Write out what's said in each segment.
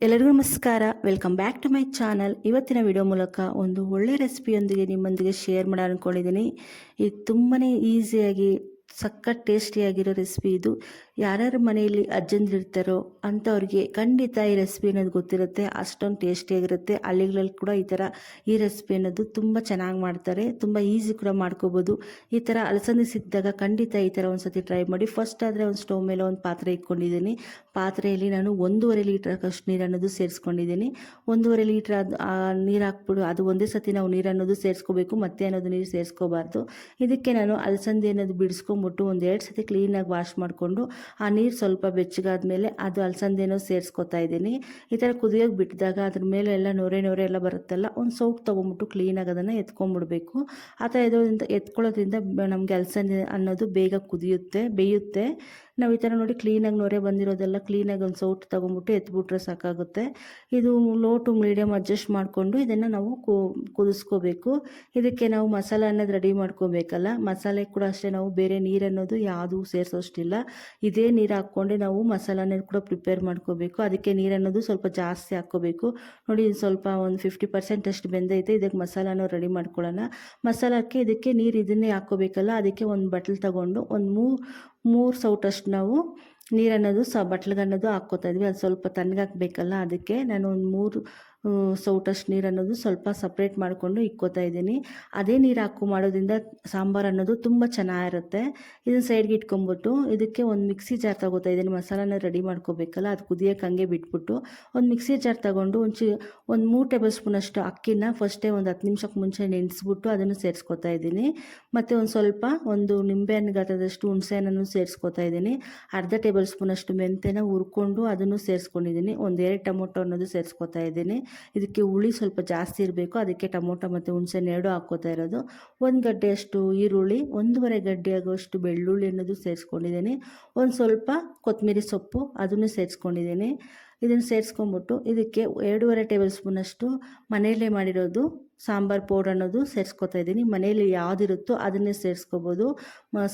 ಎಲ್ಲರಿಗೂ ನಮಸ್ಕಾರ. Welcome back to my channel ಇವತ್ತಿನ ವಿಡಿಯೋ ಮೂಲಕ ಒಂದು ಒಳ್ಳೆ ರೆಸಿಪಿಯೊಂದಿಗೆ ನಿಮ್ಮೊಂದಿಗೆ ಶೇರ್ ಮಾಡಿ ಅಂದ್ಕೊಂಡಿದ್ದೀನಿ ಇದು ತುಂಬಾ ಈಸಿಯಾಗಿ ಸಖತ್ ಟೇಸ್ಟಿಯಾಗಿರೋ ರೆಸಿಪಿ ಇದು. ಯಾರ್ಯಾರ ಮನೆಯಲ್ಲಿ ಅಜ್ಜಂದಿರ್ತಾರೋ ಅಂಥವ್ರಿಗೆ ಖಂಡಿತ ಈ ರೆಸಿಪಿ ಅನ್ನೋದು ಗೊತ್ತಿರುತ್ತೆ, ಅಷ್ಟೊಂದು ಟೇಸ್ಟಿಯಾಗಿರುತ್ತೆ. ಹಳ್ಳಿಗಳಲ್ಲಿ ಕೂಡ ಈ ಥರ ಈ ರೆಸಿಪಿ ಅನ್ನೋದು ತುಂಬ ಚೆನ್ನಾಗಿ ಮಾಡ್ತಾರೆ, ತುಂಬ ಈಸಿ ಕೂಡ ಮಾಡ್ಕೋಬೋದು. ಈ ಥರ ಅಲಸಂದಿ ಸಿಕ್ಕಿದಾಗ ಖಂಡಿತ ಈ ಥರ ಒಂದು ಸತಿ ಟ್ರೈ ಮಾಡಿ. ಫಸ್ಟ್ ಆದರೆ ಒಂದು ಸ್ಟವ್ ಮೇಲೆ ಒಂದು ಪಾತ್ರೆ ಇಟ್ಕೊಂಡಿದ್ದೀನಿ. ಪಾತ್ರೆಯಲ್ಲಿ ನಾನು ಒಂದೂವರೆ ಲೀಟರ್ ಅಷ್ಟು ನೀರು ಅನ್ನೋದು ಸೇರಿಸ್ಕೊಂಡಿದ್ದೀನಿ. ಒಂದೂವರೆ ಲೀಟ್ರ್ ಅದು ನೀರು ಹಾಕ್ಬಿಡು, ಅದು ಒಂದೇ ಸತಿ ನಾವು ನೀರು ಅನ್ನೋದು ಸೇರಿಸ್ಕೋಬೇಕು, ಮತ್ತೆ ಅನ್ನೋದು ನೀರು ಸೇರಿಸ್ಕೋಬಾರ್ದು. ಇದಕ್ಕೆ ನಾನು ಅಲಸಂದಿ ಅನ್ನೋದು ಬಿಡಿಸ್ಕೊಂಬಿಟ್ಟು ಒಂದು ಎರಡು ಸತಿ ಕ್ಲೀನಾಗಿ ವಾಶ್ ಮಾಡಿಕೊಂಡು ಆ ನೀರು ಸ್ವಲ್ಪ ಬೆಚ್ಚಗಾದ ಮೇಲೆ ಅದು ಅಲಸಂದೇನೋ ಸೇರಿಸ್ಕೊತಾ ಇದ್ದೀನಿ. ಈ ಥರ ಕುದಿಯೋಕೆ ಬಿಟ್ಟಿದಾಗ ಅದ್ರ ಮೇಲೆ ಎಲ್ಲ ನೊರೆ ನೊರೆ ಎಲ್ಲ ಬರುತ್ತಲ್ಲ, ಒಂದು ಸೋಪ್ ತೊಗೊಂಬಿಟ್ಟು ಕ್ಲೀನಾಗಿ ಅದನ್ನು ಎತ್ಕೊಂಡ್ಬಿಡ್ಬೇಕು ಆ ಥರ ಇದರಿಂದ ಎತ್ಕೊಳ್ಳೋದ್ರಿಂದ ನಮಗೆ ಅಲಸಂದೆ ಅನ್ನೋದು ಬೇಗ ಕುದಿಯುತ್ತೆ, ಬೇಯುತ್ತೆ. ನಾವು ಈ ಥರ ನೋಡಿ ಕ್ಲೀನಾಗಿ ನೊರೆ ಬಂದಿರೋದೆಲ್ಲ ಕ್ಲೀನಾಗಿ ಒಂದು ಸೌಟ್ ತೊಗೊಂಬಿಟ್ಟು ಎತ್ಬಿಟ್ರೆ ಸಾಕಾಗುತ್ತೆ. ಇದು ಲೋ ಟು ಮೀಡಿಯಮ್ ಅಡ್ಜಸ್ಟ್ ಮಾಡಿಕೊಂಡು ಇದನ್ನು ನಾವು ಕುದಿಸ್ಕೋಬೇಕು. ಇದಕ್ಕೆ ನಾವು ಮಸಾಲೆ ಅನ್ನೋದು ರೆಡಿ ಮಾಡ್ಕೋಬೇಕಲ್ಲ. ಮಸಾಲೆ ಕೂಡ ಅಷ್ಟೇ, ನಾವು ಬೇರೆ ನೀರು ಅನ್ನೋದು ಯಾವುದೂ ಸೇರಿಸೋಷ್ಟಿಲ್ಲ. ಇದೇ ನೀರು ಹಾಕ್ಕೊಂಡು ನಾವು ಮಸಾಲೆ ಅನ್ನೋದು ಕೂಡ ಪ್ರಿಪೇರ್ ಮಾಡ್ಕೋಬೇಕು. ಅದಕ್ಕೆ ನೀರು ಅನ್ನೋದು ಸ್ವಲ್ಪ ಜಾಸ್ತಿ ಹಾಕ್ಕೋಬೇಕು. ನೋಡಿ ಸ್ವಲ್ಪ ಒಂದು ಫಿಫ್ಟಿ ಪರ್ಸೆಂಟ್ ಅಷ್ಟು ಬೆಂದೈತೆ ಇದಕ್ಕೆ ಮಸಾಲಾನು ರೆಡಿ ಮಾಡ್ಕೊಳ್ಳೋಣ. ಮಸಾಲಕ್ಕೆ ಇದಕ್ಕೆ ನೀರು ಇದನ್ನೇ ಹಾಕ್ಕೋಬೇಕಲ್ಲ, ಅದಕ್ಕೆ ಒಂದು ಬಟ್ಲು ತಗೊಂಡು ಒಂದು ಮೂರು ಮೂರು ಸೌಟಷ್ಟು ನಾವು ನೀರನ್ನೋದು ಸ, ಬಟ್ಲಿಗನ್ನೋದು ಹಾಕ್ಕೋತಾ ಇದ್ವಿ. ಅದು ಸ್ವಲ್ಪ ತಣ್ಣಗಾಕಬೇಕಲ್ಲ, ಅದಕ್ಕೆ ನಾನು ಒಂದು ಮೂರು ಸೌಟಷ್ಟು ನೀರು ಅನ್ನೋದು ಸ್ವಲ್ಪ ಸಪ್ರೇಟ್ ಮಾಡಿಕೊಂಡು ಇಕ್ಕೋತಾ ಇದ್ದೀನಿ. ಅದೇ ನೀರು ಹಾಕು ಮಾಡೋದ್ರಿಂದ ಸಾಂಬಾರು ಅನ್ನೋದು ತುಂಬ ಚೆನ್ನಾಗಿರುತ್ತೆ. ಇದನ್ನು ಸೈಡ್ಗೆ ಇಟ್ಕೊಂಬಿಟ್ಟು ಇದಕ್ಕೆ ಒಂದು ಮಿಕ್ಸಿ ಜಾರ್ ತಗೋತಾ ಇದ್ದೀನಿ. ಮಸಾಲಾನ ರೆಡಿ ಮಾಡ್ಕೋಬೇಕಲ್ಲ, ಅದು ಕುದಿಯೋಕೆ ಹಂಗೆ ಬಿಟ್ಬಿಟ್ಟು ಒಂದು ಮಿಕ್ಸಿ ಜಾರ್ ತಗೊಂಡು ಒಂದು ಒಂದು ಮೂರು ಟೇಬಲ್ ಸ್ಪೂನಷ್ಟು ಅಕ್ಕಿನ ಫಸ್ಟೇ ಒಂದು ಹತ್ತು ನಿಮಿಷಕ್ಕೆ ಮುಂಚೆ ನೆನೆಸ್ಬಿಟ್ಟು ಅದನ್ನು ಸೇರಿಸ್ಕೊತಾ ಇದ್ದೀನಿ. ಮತ್ತು ಒಂದು ಸ್ವಲ್ಪ ಒಂದು ನಿಂಬೆ ಹಣ್ಣು ಗಾತ್ರದಷ್ಟು ಹುಣಸೆಹಣ್ಣನ್ನು ಸೇರಿಸ್ಕೊತಾ ಇದ್ದೀನಿ. ಅರ್ಧ ಟೇಬಲ್ ಸ್ಪೂನಷ್ಟು ಮೆಂತೆನ ಹುರ್ಕೊಂಡು ಅದನ್ನು ಸೇರಿಸ್ಕೊಂಡಿದ್ದೀನಿ. ಒಂದು ಎರಡು ಟೊಮೊಟೊ ಅನ್ನೋದು ಸೇರಿಸ್ಕೊತಾ ಇದ್ದೀನಿ. ಇದಕ್ಕೆ ಹುಳಿ ಸ್ವಲ್ಪ ಜಾಸ್ತಿ ಇರಬೇಕು. ಅದಕ್ಕೆ ಟೊಮೊಟೊ ಮತ್ತು ಹುಣಸೆಹಣ್ಣು ಎರಡು ಹಾಕ್ಕೋತಾ ಇರೋದು. ಒಂದು ಗಡ್ಡೆಯಷ್ಟು ಈರುಳ್ಳಿ, ಒಂದೂವರೆ ಗಡ್ಡೆ ಆಗುವಷ್ಟು ಬೆಳ್ಳುಳ್ಳಿ ಅನ್ನೋದು ಸೇರಿಸ್ಕೊಂಡಿದ್ದೀನಿ. ಒಂದು ಸ್ವಲ್ಪ ಕೊತ್ತಂಬರಿ ಸೊಪ್ಪು ಅದನ್ನು ಸೇರಿಸ್ಕೊಂಡಿದ್ದೀನಿ. ಇದನ್ನು ಸೇರಿಸ್ಕೊಂಬಿಟ್ಟು ಇದಕ್ಕೆ ಎರಡೂವರೆ ಟೇಬಲ್ ಸ್ಪೂನಷ್ಟು ಮನೆಯಲ್ಲೇ ಮಾಡಿರೋದು ಸಾಂಬಾರು ಪೌಡ್ರ್ ಅನ್ನೋದು ಸೇರಿಸ್ಕೊತಾ ಇದ್ದೀನಿ. ಮನೆಯಲ್ಲಿ ಯಾವುದಿರುತ್ತೋ ಅದನ್ನೇ ಸೇರಿಸ್ಕೋಬೋದು.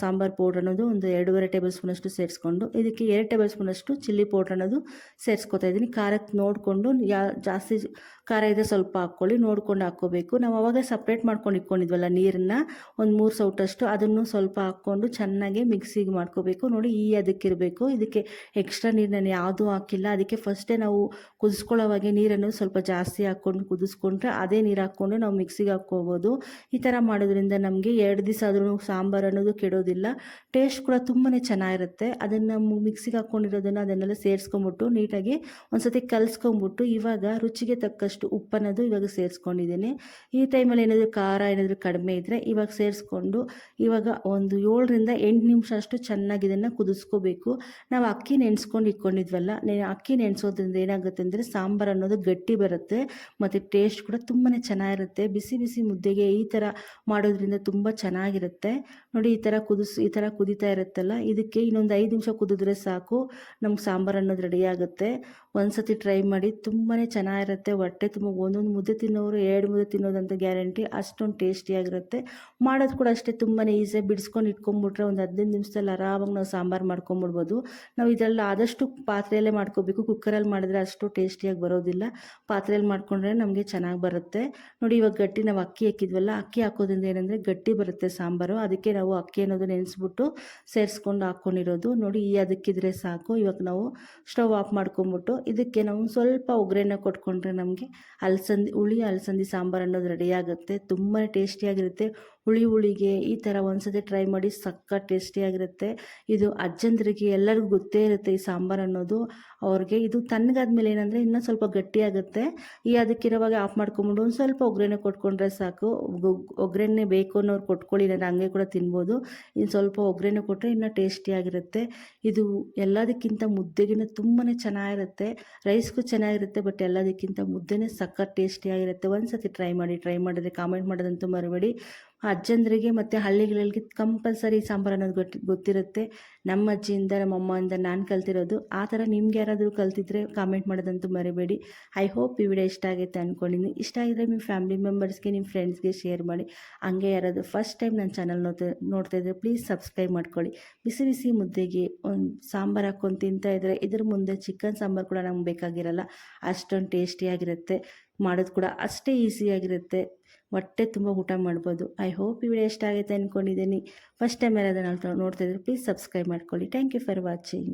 ಸಾಂಬಾರು ಪೌಡ್ರ್ ಅನ್ನೋದು ಒಂದು ಎರಡೂವರೆ ಟೇಬಲ್ ಸ್ಪೂನಷ್ಟು ಸೇರಿಸ್ಕೊಂಡು, ಇದಕ್ಕೆ ಎರಡು ಟೇಬಲ್ ಸ್ಪೂನಷ್ಟು ಚಿಲ್ಲಿ ಪೌಡ್ರ್ ಅನ್ನೋದು ಸೇರಿಸ್ಕೊತಾ ಇದ್ದೀನಿ. ಖಾರಕ್ಕೆ ನೋಡಿಕೊಂಡು, ಯಾ, ಜಾಸ್ತಿ ಖಾರ ಇದೆ ಸ್ವಲ್ಪ ಹಾಕ್ಕೊಳ್ಳಿ, ನೋಡ್ಕೊಂಡು ಹಾಕ್ಕೋಬೇಕು. ನಾವು ಅವಾಗ ಸಪ್ರೇಟ್ ಮಾಡ್ಕೊಂಡು ಇಟ್ಕೊಂಡಿದ್ವಲ್ಲ ನೀರನ್ನು, ಒಂದು ಮೂರು ಸೌಟಷ್ಟು ಅದನ್ನು ಸ್ವಲ್ಪ ಹಾಕ್ಕೊಂಡು ಚೆನ್ನಾಗಿ ಮಿಕ್ಸಿಗೆ ಮಾಡ್ಕೋಬೇಕು. ನೋಡಿ, ಈ ಅದಕ್ಕಿರಬೇಕು. ಇದಕ್ಕೆ ಎಕ್ಸ್ಟ್ರಾ ನೀರು ನಾನು ಯಾವುದೂ ಹಾಕಿಲ್ಲ. ಅದಕ್ಕೆ ಫಸ್ಟೇ ನಾವು ಕುದಿಸ್ಕೊಳ್ಳೋವಾಗೆ ನೀರನ್ನು ಸ್ವಲ್ಪ ಜಾಸ್ತಿ ಹಾಕ್ಕೊಂಡು ಕುದಿಸ್ಕೊಂಡ್ರೆ ಅದೇ ನೀರು ಹಾಕ್ಕೊಂಡು ನಾವು ಮಿಕ್ಸಿಗೆ ಹಾಕ್ಕೋಬೋದು. ಈ ಥರ ಮಾಡೋದ್ರಿಂದ ನಮಗೆ ಎರಡು ದಿವಸ ಆದ್ರೂ ಸಾಂಬಾರು ಅನ್ನೋದು ಕೆಡೋದಿಲ್ಲ. ಟೇಸ್ಟ್ ಕೂಡ ತುಂಬಾ ಚೆನ್ನಾಗಿರುತ್ತೆ. ಅದನ್ನು ಮಿಕ್ಸಿಗೆ ಹಾಕ್ಕೊಂಡಿರೋದನ್ನು ಅದನ್ನೆಲ್ಲ ಸೇರಿಸ್ಕೊಂಬಿಟ್ಟು ನೀಟಾಗಿ ಒಂದ್ಸತಿ ಕಲಿಸ್ಕೊಂಬಿಟ್ಟು ಇವಾಗ ರುಚಿಗೆ ತಕ್ಕಷ್ಟು ಉಪ್ಪನ್ನೋದು ಇವಾಗ ಸೇರಿಸ್ಕೊಂಡಿದ್ದೀನಿ. ಈ ಟೈಮಲ್ಲಿ ಏನಾದರೂ ಖಾರ ಏನಾದರೂ ಕಡಿಮೆ ಇದ್ದರೆ ಇವಾಗ ಸೇರಿಸ್ಕೊಂಡು ಇವಾಗ ಒಂದು ಏಳರಿಂದ ಎಂಟು ನಿಮಿಷ ಅಷ್ಟು ಚೆನ್ನಾಗಿ ಇದನ್ನು ಕುದಿಸ್ಕೋಬೇಕು. ನಾವು ಅಕ್ಕಿ ನೆನೆಸ್ಕೊಂಡು ಇಟ್ಕೊಂಡಿದ್ವಲ್ಲ ಅಕ್ಕಿ ನೆನೆಸೋದ್ರಿಂದ ಏನಾಗುತ್ತೆ ಅಂದರೆ ಸಾಂಬಾರು ಅನ್ನೋದು ಗಟ್ಟಿ ಬರುತ್ತೆ. ಮತ್ತು ಟೇಸ್ಟ್ ಕೂಡ ತುಂಬಾ ಚೆನ್ನಾಗಿರುತ್ತೆ. ಬಿಸಿ ಬಿಸಿ ಮುದ್ದೆಗೆ ಈ ಥರ ಮಾಡೋದ್ರಿಂದ ತುಂಬ ಚೆನ್ನಾಗಿರುತ್ತೆ. ನೋಡಿ ಈ ಥರ ಕುದಿಸ್, ಈ ಥರ ಕುದೀತಾ ಇರುತ್ತಲ್ಲ, ಇದಕ್ಕೆ ಇನ್ನೊಂದು ಐದು ನಿಮಿಷ ಕುದಿದ್ರೆ ಸಾಕು. ನಮ್ಗೆ ಸಾಂಬಾರು ಅನ್ನೋದು ರೆಡಿ ಆಗುತ್ತೆ. ಒಂದು ಸತಿ ಟ್ರೈ ಮಾಡಿ ತುಂಬಾ ಚೆನ್ನಾಗಿರುತ್ತೆ. ಹೊಟ್ಟೆ ತುಂಬ, ಒಂದೊಂದು ಮುದ್ದೆ ತಿನ್ನೋರು ಎರಡು ಮುದ್ದೆ ತಿನ್ನೋದಂತ ಗ್ಯಾರಂಟಿ ಅಷ್ಟೊಂದು ಟೇಸ್ಟಿಯಾಗಿರುತ್ತೆ. ಮಾಡೋದು ಕೂಡ ಅಷ್ಟೇ ತುಂಬಾ ಈಸಿಯಾಗಿ ಬಿಡಿಸ್ಕೊಂಡು ಇಟ್ಕೊಂಡ್ಬಿಟ್ರೆ ಒಂದು ಹದಿನೈದು ನಿಮಿಷದಲ್ಲಿ ಆರಾಮಾಗಿ ನಾವು ಸಾಂಬಾರು ಮಾಡ್ಕೊಂಬಿಡ್ಬೋದು. ನಾವು ಇದರಲ್ಲಿ ಆದಷ್ಟು ಪಾತ್ರೆಯಲ್ಲೇ ಮಾಡ್ಕೋಬೇಕು. ಕುಕ್ಕರಲ್ಲಿ ಮಾಡಿದ್ರೆ ಅಷ್ಟು ಟೇಸ್ಟಿಯಾಗಿ ಬರೋದಿಲ್ಲ. ಪಾತ್ರೆಯಲ್ಲಿ ಮಾಡ್ಕೊಂಡ್ರೆ ನಮಗೆ ಚೆನ್ನಾಗಿ ಬರುತ್ತೆ. ನೋಡಿ ಇವಾಗ ಗಟ್ಟಿ ನಾವು ಅಕ್ಕಿ ಹಾಕಿದ್ವಲ್ಲ, ಅಕ್ಕಿ ಹಾಕೋದ್ರಿಂದ ಏನಂದರೆ ಗಟ್ಟಿ ಬರುತ್ತೆ ಸಾಂಬಾರು. ಅದಕ್ಕೆ ನಾವು ಅಕ್ಕಿ ಅನ್ನೋದು ನೆನೆಸ್ಬಿಟ್ಟು ಸೇರಿಸ್ಕೊಂಡು ಹಾಕ್ಕೊಂಡಿರೋದು ನೋಡಿ ಈ ಅದಕ್ಕಿದ್ರೆ ಸಾಕು. ಇವಾಗ ನಾವು ಸ್ಟವ್ ಆಫ್ ಮಾಡ್ಕೊಂಬಿಟ್ಟು ಇದಕ್ಕೆ ನಾವು ಸ್ವಲ್ಪ ಒಗ್ಗರಣೆ ಕೊಟ್ಕೊಂಡ್ರೆ ನಮಗೆ ಅಲಸಂದಿ, ಹುಳಿ ಅಲಸಂದಿ ಸಾಂಬಾರು ಅನ್ನೋದು ರೆಡಿಯಾಗುತ್ತೆ ತುಂಬಾ ಟೇಸ್ಟಿಯಾಗಿರುತ್ತೆ ಹುಳಿ ಹುಳಿಗೆ ಈ ಥರ ಒಂದ್ಸತಿ ಟ್ರೈ ಮಾಡಿ ಸಕ್ಕ ಟೇಸ್ಟಿಯಾಗಿರುತ್ತೆ ಇದು ಅಜ್ಜಂದ್ರಿಗೆ ಎಲ್ಲರಿಗೂ ಗೊತ್ತೇ ಇರುತ್ತೆ ಈ ಸಾಂಬಾರು ಅನ್ನೋದು. ಅವ್ರಿಗೆ ಇದು ತಣ್ಣಗಾದ್ಮೇಲೆ ಏನಂದರೆ ಇನ್ನೂ ಸ್ವಲ್ಪ ಗಟ್ಟಿಯಾಗುತ್ತೆ ಈ ಅದಕ್ಕಿರೋವಾಗ ಆಫ್ ಮಾಡ್ಕೊಂಬಿಟ್ಟು ಒಂದು ಸ್ವಲ್ಪ ಒಗ್ಗರಣೆ ಕೊಟ್ಕೊಂಡ್ರೆ ಸಾಕು. ಒಗ್ಗರಣೆ ಬೇಕು ಅನ್ನೋರು ಕೊಟ್ಕೊಳ್ಳಿ ನಾನು ಹಂಗೆ ಕೂಡ ತಿನ್ಬೋದು. ಇನ್ನು ಸ್ವಲ್ಪ ಒಗ್ಗರಣೆ ಕೊಟ್ಟರೆ ಇನ್ನೂ ಟೇಸ್ಟಿಯಾಗಿರುತ್ತೆ ಇದು ಎಲ್ಲದಕ್ಕಿಂತ ಮುದ್ದೆಗಿನ ತುಂಬಾ ಚೆನ್ನಾಗಿರುತ್ತೆ. ರೈಸ್ಗೂ ಚೆನ್ನಾಗಿರುತ್ತೆ ಬಟ್ ಎಲ್ಲದಕ್ಕಿಂತ ಮುದ್ದೆನೇ ಸಕ್ಕ ಟೇಸ್ಟಿಯಾಗಿರುತ್ತೆ ಒಂದು ಸತಿ ಟ್ರೈ ಮಾಡಿ ಟ್ರೈ ಮಾಡಿದ್ರೆ ಕಾಮೆಂಟ್ ಮಾಡೋದಂತೂ ಮರಿಬೇಡಿ. ಅಜ್ಜಂದ್ರಿಗೆ ಮತ್ತು ಹಳ್ಳಿಗಳಿಗೆ ಕಂಪಲ್ಸರಿ ಸಾಂಬಾರು ಅನ್ನೋದು ಗೊತ್ತು, ಗೊತ್ತಿರುತ್ತೆ. ನಮ್ಮ ಅಜ್ಜಿಯಿಂದ, ನಮ್ಮ ಅಮ್ಮಯಿಂದ ನಾನು ಕಲ್ತಿರೋದು. ಆ ಥರ ನಿಮ್ಗೆ ಯಾರಾದರೂ ಕಲ್ತಿದ್ರೆ ಕಾಮೆಂಟ್ ಮಾಡೋದಂತೂ ಮರಿಬೇಡಿ. ಐ ಹೋಪ್ ಈ ವಿಡಿಯೋ ಇಷ್ಟ ಆಗುತ್ತೆ ಅಂದ್ಕೊಂಡಿದ್ದೀನಿ ಇಷ್ಟ ಆಗಿದ್ರೆ ನಿಮ್ಮ ಫ್ಯಾಮಿಲಿ ಮೆಂಬರ್ಸ್ಗೆ ನಿಮ್ಮ ಫ್ರೆಂಡ್ಸ್ಗೆ ಶೇರ್ ಮಾಡಿ. ಹಂಗೆ ಯಾರಾದರೂ ಫಸ್ಟ್ ಟೈಮ್ ನನ್ನ ಚಾನಲ್ ನೋಡ್ತಾ ನೋಡ್ತಾ ಇದ್ದರೆ ಪ್ಲೀಸ್ ಸಬ್ಸ್ಕ್ರೈಬ್ ಮಾಡ್ಕೊಳ್ಳಿ. ಬಿಸಿ ಬಿಸಿ ಮುದ್ದೆಗೆ ಒಂದು ಸಾಂಬಾರು ಹಾಕ್ಕೊಂಡು ತಿಂತಾ ಇದ್ದರೆ ಇದ್ರ ಮುಂದೆ ಚಿಕನ್ ಸಾಂಬಾರು ಕೂಡ ನಮ್ಗೆ ಬೇಕಾಗಿರಲ್ಲ. ಅಷ್ಟೊಂದು ಟೇಸ್ಟಿಯಾಗಿರುತ್ತೆ ಮಾಡೋದು ಕೂಡ ಅಷ್ಟೇ ಈಸಿಯಾಗಿರುತ್ತೆ ಹೊಟ್ಟೆ ತುಂಬ ಊಟ ಮಾಡ್ಬೋದು. ಐ ಹೋಪ್ ಈ ವಿಡಿಯೋ ಇಷ್ಟ ಆಗುತ್ತೆ ಅಂದ್ಕೊಂಡಿದ್ದೀನಿ ಫಸ್ಟ್ ಟೈಮ್ ಯಾರಾದರೂ ನೋಡ್ತಾ ಇದ್ರೆ ಪ್ಲೀಸ್ ಸಬ್ಸ್ಕ್ರೈಬ್ ಮಾಡ್ಕೊಳ್ಳಿ. Thank you for watching